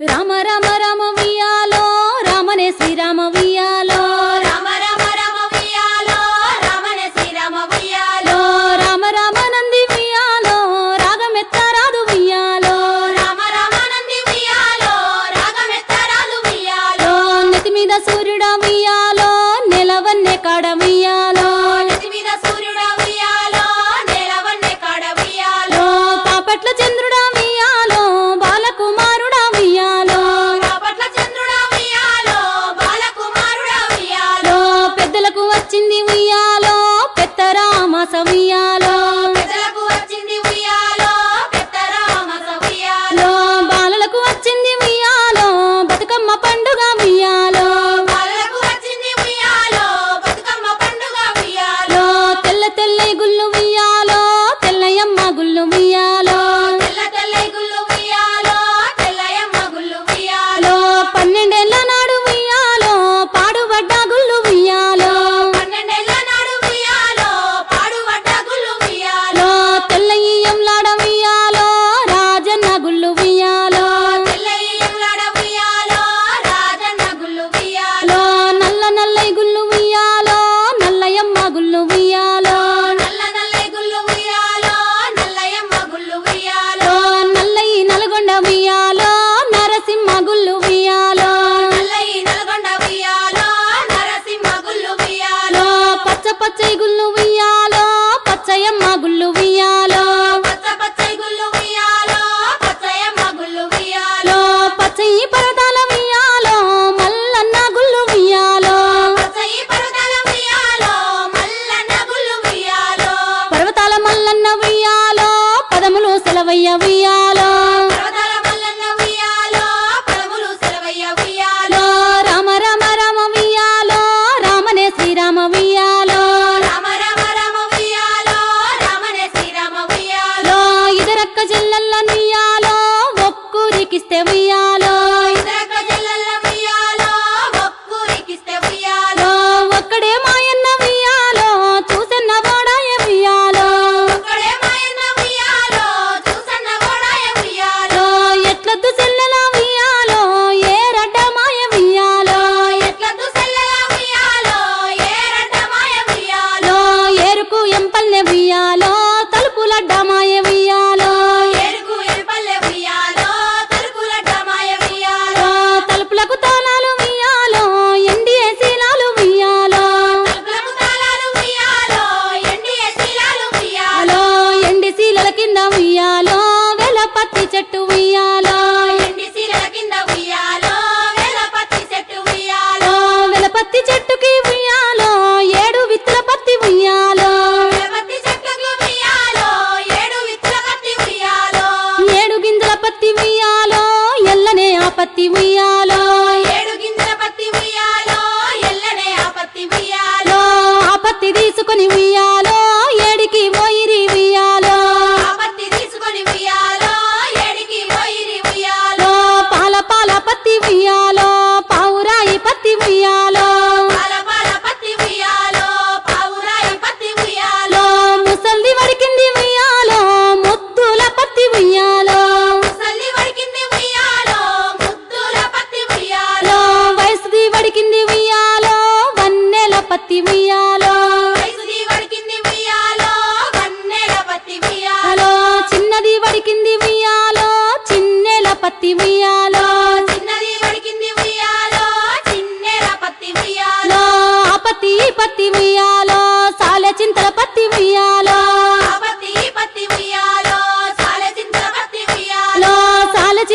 రామ రామ రామ వియాలో రామనే శ్రీరామ மாசமியா Estamos ఉయ్యాలో వెల పత్తి చెట్టు ఉయ్యాలో. పత్తి చెట్టుకి ఉయ్యాలో ఏడు విత్తుల పత్తి ఉయ్యాలో. ఏడు గింజల పత్తి ఉయ్యాలో ఎల్లనే ఆ పత్తి ఉయ్యాలో. చిన్నది వడికింది వియాలో చిన్నెల పత్తి వియాలో